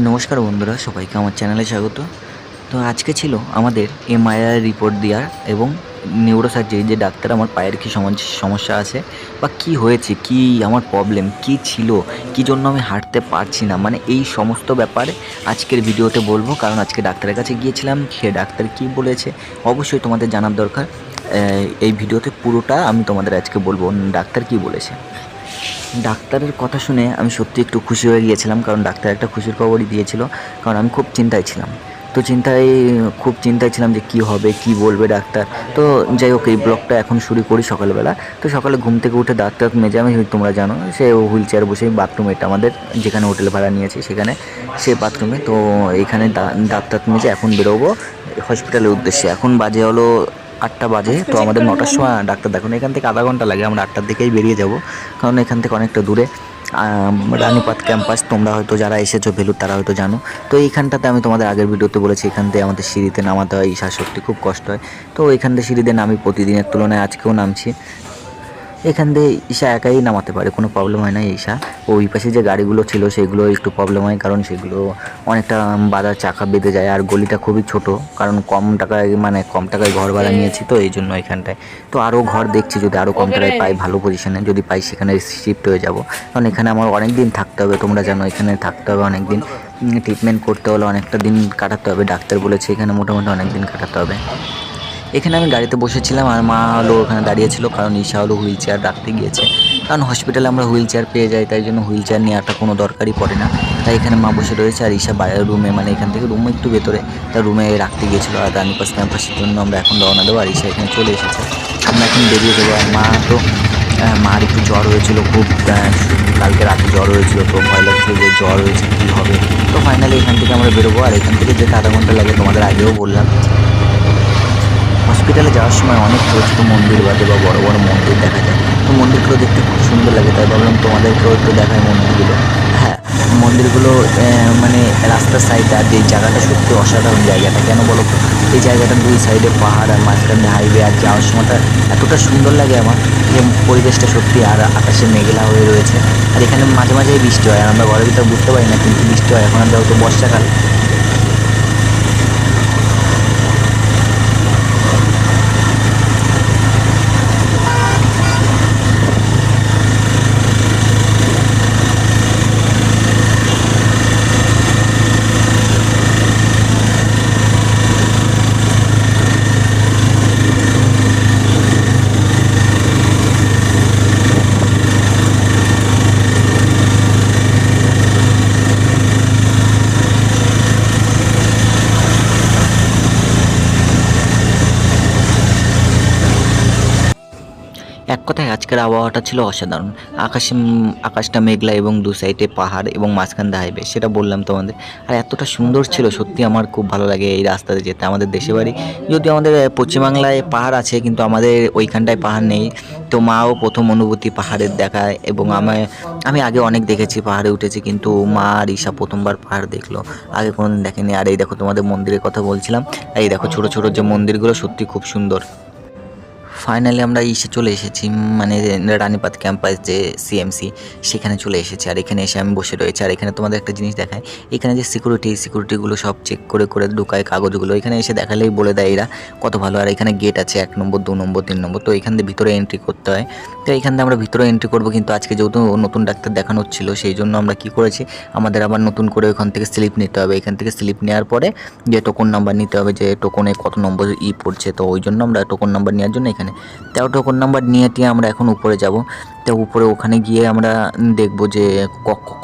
নমস্কার বন্ধুরা, সবাইকে আমার চ্যানেলে স্বাগত। তো আজকে ছিল আমাদের এমআইআর রিপোর্ট দেওয়ার এবং নিউরোসার্জারি যে ডাক্তার আমার পায়ের কী সমস্যা সমস্যা আছে বা কি হয়েছে, কি আমার প্রবলেম কি ছিল, কি জন্য আমি হাঁটতে পারছি না মানে এই সমস্ত ব্যাপারে আজকের ভিডিওতে বলব। কারণ আজকে ডাক্তারের কাছে গিয়েছিলাম, সে ডাক্তার কি বলেছে অবশ্যই তোমাদের জানার দরকার। এই ভিডিওতে পুরোটা আমি তোমাদের আজকে বলব, ডাক্তার কি বলেছে। ডাক্তারের কথা শুনে আমি সত্যি একটু খুশি হয়ে গিয়েছিলাম, কারণ ডাক্তার একটা খুশির খবরই দিয়েছিল, কারণ আমি খুব চিন্তায় ছিলাম। তো চিন্তায়, খুব চিন্তায় ছিলাম যে কি হবে, কি বলবে ডাক্তার। তো যাই হোক, এই ব্লগটা এখন শুরু করি সকালবেলা। তো সকালে ঘুম থেকে উঠে দাঁত টাত মেজে আমি, তোমরা জানো, সে হুইল চেয়ার বসে বাথরুম এটা আমাদের, যেখানে হোটেল ভাড়া নিয়েছি সেখানে, সে বাথরুমে তো এখানে দাঁত টাত মেজে এখন বেরোবো হসপিটালের উদ্দেশ্যে। এখন বাজে হলো আটটা বাজে। তো আমাদের নটার সময় ডাক্তার দেখুন। এখান থেকে আধা ঘণ্টা লাগে, আমরা আটটার দিকেই বেরিয়ে যাব। কারণ এখান থেকে অনেকটা দূরে। রানীপাত ক্যাম্পাস, তোমরা হয়তো যারা এসেছ, ভেলুর, তারা হয়তো জানো। তো এইখানটাতে আমি তোমাদের আগের ভিডিওতে বলেছি, এখান থেকে আমাদের সিঁড়িতে নামাতে হয়। ঈশা সত্যি খুব কষ্ট হয়। তো এখান থেকে সিঁড়িতে নামি প্রতিদিনের তুলনায় আজকেও নামছি। এখান দিয়ে ঈশা একাই নামাতে পারে কোনো প্রবলেম হয় না ঈশা। ওই পাশে যে গাড়িগুলো ছিল সেগুলো একটু প্রবলেম হয় কারণ সেগুলো অনেকটা বাজার চাকা বেঁধে যায় আর গলিটা খুবই ছোট কারণ কম টাকায় মানে কম টাকায় ঘর ভাড়া নিয়েছি তো এই জন্য এখানটায়। তো আরও ঘর দেখছি যদি আরও কম টাকায় পাই ভালো পজিশনে যদি পাই সেখানে শিফট হয়ে যাব। কারণ এখানে আমার অনেক দিন থাকতে হবে তোমরা জানো এখানে থাকতে হবে অনেক দিন ট্রিটমেন্ট করতে হলে অনেকটা দিন কাটাতে হবে ডাক্তার বলেছে এখানে মোটামুটি অনেক দিন কাটাতে হবে। এখানে আমি গাড়িতে বসেছিলাম আর মা হলো ওখানে দাঁড়িয়েছিল কারণ ঈশা হলো হুইল চেয়ার রাখতে গিয়েছে। কারণ হসপিটালে আমরা হুইল চেয়ার পেয়ে যাই, তাই জন্য হুইল চেয়ার নেওয়াটা কোনো দরকারই পড়ে না। তাই এখানে মা বসে রয়েছে আর ঈশা বাইরের রুমে মানে এখান থেকে রুম একটু ভেতরে, তার রুমে রাখতে গিয়েছিল। আর রানীপাস ক্যাম্পাসের জন্য আমরা এখন রওনা দেবো, আর ঈশা এখানে চলে এসেছে। আমরা এখন বেরিয়ে যাব। আর মা তো মার একটু জ্বর হয়েছিল, খুব কালকে রাতে জ্বর হয়েছিল, তো ভয় লাগছিল যে জ্বর হয়েছে কী হবে। তো ফাইনালি এখান থেকে আমরা বেরোবো। আর এখান থেকে যেতে আধা ঘণ্টা লাগে, তোমাদের আগেও বললাম। হসপিটালে যাওয়ার সময় অনেক ছোটো ছোটো মন্দির বাদে বা বড় বড় মন্দির দেখা যায়। তো মন্দিরগুলো দেখতে খুব সুন্দর লাগে, তাই ভাবলাম তোমাদেরকেও একটু দেখায় মন্দিরগুলো। হ্যাঁ মন্দিরগুলো মানে রাস্তার সাইডে আর এই জায়গাটা সত্যি অসাধারণ জায়গাটা, কেন বলো? এই জায়গাটা দুই সাইডে পাহাড় আর মাঝখানে হাইওয়ে আর যাওয়ার সময়টা এতটা সুন্দর লাগে আমার যে পরিবেশটা সত্যি আর আকাশে মেঘলা হয়ে রয়েছে। আর এখানে মাঝে মাঝেই বৃষ্টি হয়, আর আমরা ঘরের ভিতরে বুঝতে পারি না কিন্তু বৃষ্টি হয়। এখন যেহেতু বর্ষাকাল কথায় আজকের আবহাওয়াটা ছিল অসাধারণ। আকাশে আকাশটা মেঘলা এবং দু সাইডে পাহাড় এবং মাঝখান দিয়ে সেটা বললাম তোমাদের। আর এতটা সুন্দর ছিল, সত্যি আমার খুব ভালো লাগে এই রাস্তাতে যেতে। আমাদের দেশে বাড়ি, যদিও আমাদের পশ্চিমবাংলায় পাহাড় আছে, কিন্তু আমাদের ওইখানটায় পাহাড় নেই। তো মাও প্রথম অনুভূতি পাহাড়ের দেখায় এবং আমায় আমি আগে অনেক দেখেছি, পাহাড়ে উঠেছি, কিন্তু মা আর ঈশা প্রথমবার পাহাড় দেখল। আগে কোনোদিন দেখেনি। আর এই দেখো তোমাদের মন্দিরের কথা বলছিলাম। এই দেখো ছোট ছোট যে মন্দিরগুলো সত্যি খুব সুন্দর। ফাইনালি আমরা এসে চলে এসেছি মানে রানীপাত ক্যাম্পাস যে সিএমসি সেখানে চলে এসেছি। আর এখানে এসে আমি বসে রয়েছি। আর এখানে তোমাদের একটা জিনিস দেখায় এখানে যে সিকিউরিটি সিকিউরিটিগুলো সব চেক করে করে ঢুকায় কাগজগুলো, এখানে এসে দেখালেই বলে দেয় এরা কত ভালো। আর এখানে গেট আছে এক নম্বর, দু নম্বর, তিন নম্বর, তো এখান দিয়ে ভিতরে এন্ট্রি করতে হয়। তো এখান দিয়ে আমরা ভিতরে এন্ট্রি করব, কিন্তু আজকে যেহেতু নতুন ডাক্তার দেখানো হচ্ছিল সেই জন্য আমরা কি করেছি, আমাদের আবার নতুন করে ওখান থেকে স্লিপ নিতে হবে। এখান থেকে স্লিপ নেওয়ার পরে যে টোকন নাম্বার নিতে হবে, যে টোকনে কত নম্বর ই পড়ছে, তো ওই জন্য আমরা টোকন নাম্বার নেওয়ার জন্য এখানে তেরো টোকন নাম্বার নিয়ে টিয়ে আমরা এখন উপরে যাব? তো উপরে ওখানে গিয়ে আমরা দেখব যে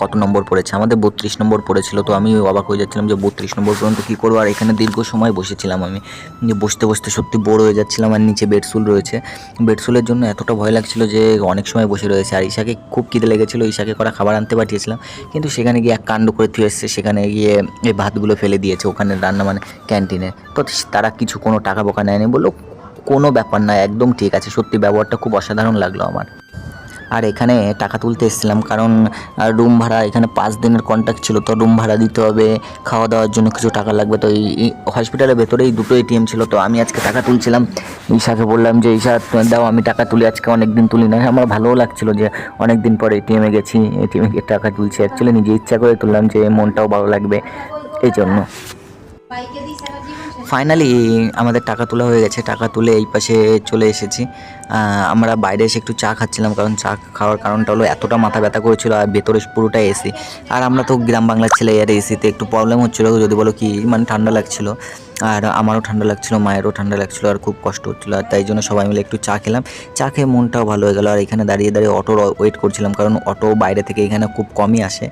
কত নম্বর পড়েছে। আমাদের বত্রিশ নম্বর পড়েছিল, তো আমি অবাক হয়ে যাচ্ছিলাম যে বত্রিশ নম্বর পর্যন্ত কী করব? আর এখানে দীর্ঘ সময় বসেছিলাম আমি। যে বসতে বসতে সত্যি বোর হয়ে যাচ্ছিলাম আর নিচে বেডসুল রয়েছে। বেডসুলের জন্য এতটা ভয় লাগছিল যে অনেক সময় বসে রয়েছে। আর ঈশাকে খুব খিদে লেগেছিলো, ঈশাকে করা খাবার আনতে পাঠিয়েছিলাম। কিন্তু সেখানে গিয়ে এক কাণ্ড করে থুয়ে এসছে, সেখানে গিয়ে এই ভাতগুলো ফেলে দিয়েছে ওখানে রান্না মানে ক্যান্টিনে তো তারা কিছু কোনো টাকা বোকা নেয়নি, বলল কোনো ব্যাপার না, একদম ঠিক আছে। সত্যি ব্যবহারটা খুব অসাধারণ লাগল আমার। আর এখানে টাকা তুলতে এসেছিলাম কারণ রুম ভাড়া এখানে পাঁচ দিনের কন্ট্যাক্ট ছিল, তো রুম ভাড়া দিতে হবে খাওয়া দাওয়ার জন্য কিছু টাকা লাগবে, তো এই হসপিটালের ভেতরেই দুটো এটিএম ছিল, তো আমি আজকে টাকা তুলছিলাম। ঈশাকে বললাম যে, ঈশা দাও, আমি টাকা তুলি, আজকে অনেক দিন তুলি না আমার ভালোও লাগছিল যে অনেক দিন পরে এটিএমে গেছি এটিএমে গিয়ে টাকা তুলছি। অ্যাকচুয়ালি নিজে ইচ্ছা করে তুললাম যে, মনটাও ভালো লাগবে, এই জন্য। ফাইনালি আমাদের টাকা তোলা হয়ে গেছে। টাকা তুলে এই পাশে চলে এসেছি। আমরা বাইরে এসে একটু চা খাচ্ছিলাম, কারণ চা খাওয়ার কারণটা হলো এতটা মাথা ব্যথা করেছিল আর ভেতরে পুরোটা এসি আর আমরা তো গ্রাম বাংলার ছেলে, আর এসিতে একটু প্রবলেম হচ্ছিল, যদি বলো কি মানে ঠান্ডা লাগছিল। আর আমারও ঠান্ডা লাগছিল, মায়েরও ঠান্ডা লাগছিল, আর খুব কষ্ট হচ্ছিল। আর তাই জন্য সবাই মিলে একটু চা খেলাম। চা খেয়ে মনটাও ভালো হয়ে গেল। আর এখানে দাঁড়িয়ে দাঁড়িয়ে অটোর ওয়েট করছিলাম, কারণ অটো বাইরে থেকে এখানে খুব কমই আসে।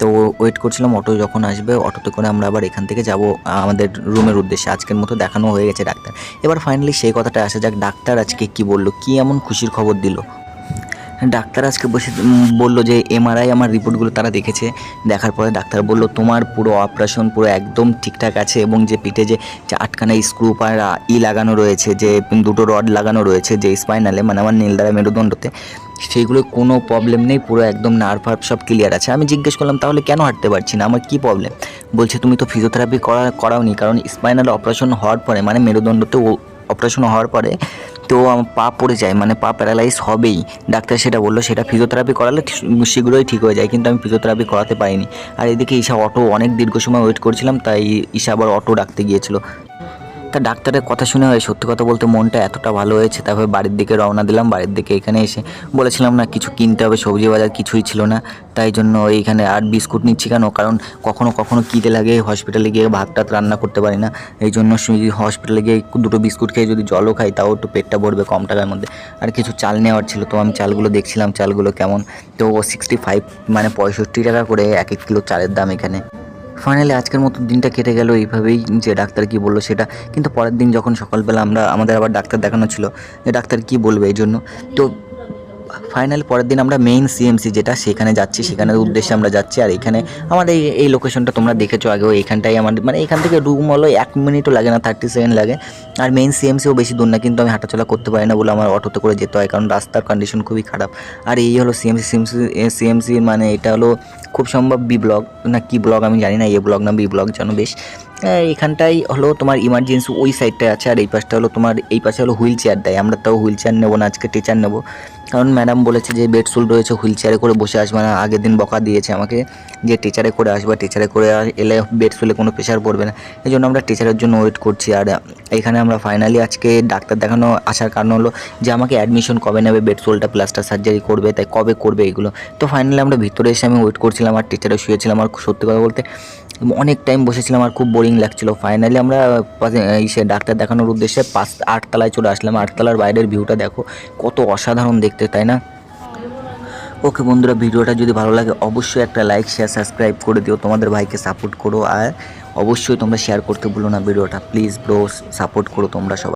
তো ওয়েট করছিলাম অটো যখন আসবে অটোতে করে আমরা আবার এখান থেকে যাব। আমাদের রুমের উদ্দেশ্যে আজকের মতো দেখানো হয়ে গেছে ডাক্তার। এবার ফাইনালি সেই কথাটা আসা যাক, ডাক্তার আজকে কি বলল, কি এমন খুশির খবর দিল? ডাক্তার আজকে বসে বলল যে এমআরআই আমার রিপোর্টগুলো তারা দেখেছে। দেখার পরে ডাক্তার বলল, তোমার পুরো অপারেশন পুরো একদম ঠিকঠাক আছে এবং যে পিঠে যে আটখানা স্ক্রু আর ই লাগানো রয়েছে, যে দুটো রড লাগানো রয়েছে, যে স্পাইনালে মানে আমার নীলদারা মেরুদণ্ডতে সেইগুলো কোনো প্রবলেম নেই, পুরো একদম নার্ভ সব ক্লিয়ার আছে। আমি জিজ্ঞেস করলাম, তাহলে কেন হাঁটতে পারছি না? আমার কী প্রবলেম বলছে, তুমি তো ফিজিওথেরাপি করা, করাওনি, কারণ স্পাইনাল অপারেশন হওয়ার পরে মানে মেরুদণ্ডতে অপারেশন হওয়ার পরে তো আমার পা পড়ে যায় মানে পা প্যারালাইজ হবেই। ডাক্তার সেটা বলল, সেটা ফিজিওথেরাপি করালে শীঘ্রই ঠিক হয়ে যায়, কিন্তু আমি ফিজিওথেরাপি করাতে পারিনি। আর এদিকে ঈশা অটো অনেক দীর্ঘ সময় ওয়েট করছিলাম, তাই ঈশা আবার অটো ডাকতে গিয়েছিল। তা ডাক্তারের কথা শুনে হয়, সত্যি কথা বলতে মনটা এতটা ভালো হয়েছে, তারপরে বাড়ির দিকে রওনা দিলাম, বাড়ির দিকে এখানে এসে বলেছিলাম না, কিছু কিনতে হবে, সবজি বাজার কিছুই ছিল না, তাই জন্য এইখানে আর বিস্কুট নিচ্ছি কেন? কারণ কখনো কখনো কিতে লাগে হসপিটালে গিয়ে ভাত টাত রান্না করতে পারি না, এই জন্য হসপিটালে গিয়ে দুটো বিস্কুট খেয়ে যদি জলও খাই, তাও একটু পেটটা ভরবে কম টাকার মধ্যে। আর কিছু চাল নেওয়ার ছিল, তো আমি চালগুলো দেখছিলাম, চালগুলো কেমন? তো সিক্সটি ফাইভ মানে পঁয়ষট্টি টাকা করে এক এক কিলো চালের দাম এখানে। ফাইনালি আজকের মতো দিনটা কেটে গেল, এইভাবেই যে ডাক্তার কি বলল সেটা। কিন্তু পরের দিন যখন সকালবেলা আমরা, আমাদের আবার ডাক্তার দেখানো ছিল যে ডাক্তার কি বলবে এই জন্য। তো ফাইনাল পরের দিন আমরা মেইন সিএমসি যেটা সেখানে যাচ্ছি সেখানের উদ্দেশ্যে আমরা যাচ্ছি। আর এখানে আমাদের এই এই লোকেশনটা তোমরা দেখেছ আগেও এইখানটাই আমাদের মানে এখান থেকে রুম হলো এক মিনিটও লাগে না থার্টি সেকেন্ড লাগে। আর মেইন সিএমসিও বেশি দূর না কিন্তু আমি হাঁটাচলা করতে পারি না বলে আমার অটোতে করে যেতে হয় কারণ রাস্তার কন্ডিশন খুবই খারাপ। আর এই হলো সিএমসি সিএমসি সিএমসি মানে এটা হলো খুব সম্ভব বি ব্লগ না কি ব্লগ আমি জানি না এ ব্লগ না বি ব্লগ জানো বেশ? এখানটাই হলো তোমার ইমার্জেন্সি ওই সাইডটায় আছে, আর এই পাশটা হলো তোমার, এই পাশে হলো হুইল চেয়ার দেয়। আমরা তাও হুইল চেয়ার নেব না, আজকে টিচার নেব। কারণ ম্যাডাম বলেছে যে বেড সুল রয়েছে হুইল চেয়ারে করে বসে আসবে না। আগের দিন বকা দিয়েছে আমাকে যে টিচারে করে আসবে টিচারে করে এলে বেড সুলে কোনো প্রেশার পড়বে না। এই জন্য আমরা টিচারের জন্য ওয়েট করছি। আর এখানে আমরা ফাইনালি আজকে ডাক্তার দেখানো আসার কারণ হলো যে আমাকে অ্যাডমিশন কবে নেবে বেড সোলটা প্লাস্টার সার্জারি করবে, তাই কবে করবে এগুলো। তো ফাইনালি আমরা ভিতরে এসে আমি ওয়েট করছিলাম, আর টিচারে শুয়েছিলাম। আর সত্যি কথা বলতে অনেক টাইম বসেছিলাম আর খুব বোরিং লাগছিল। ফাইনালি আমরা পাশে- সে ডাক্তার দেখানোর উদ্দেশ্যে পাঁচ, আটতলায় চলে আসলাম। আটতলার বাইরের ভিউটা দেখো, কত অসাধারণ দেখতে, তাই না? ওকে বন্ধুরা, ভিডিওটা যদি ভালো লাগে, অবশ্যই একটা লাইক শেয়ার সাবস্ক্রাইব করে দিও। তোমাদের ভাইকে সাপোর্ট করো। আর অবশ্যই তোমরা শেয়ার করতে ভুলো না ভিডিওটা। প্লিজ ব্রো সাপোর্ট করো তোমরা সবাই।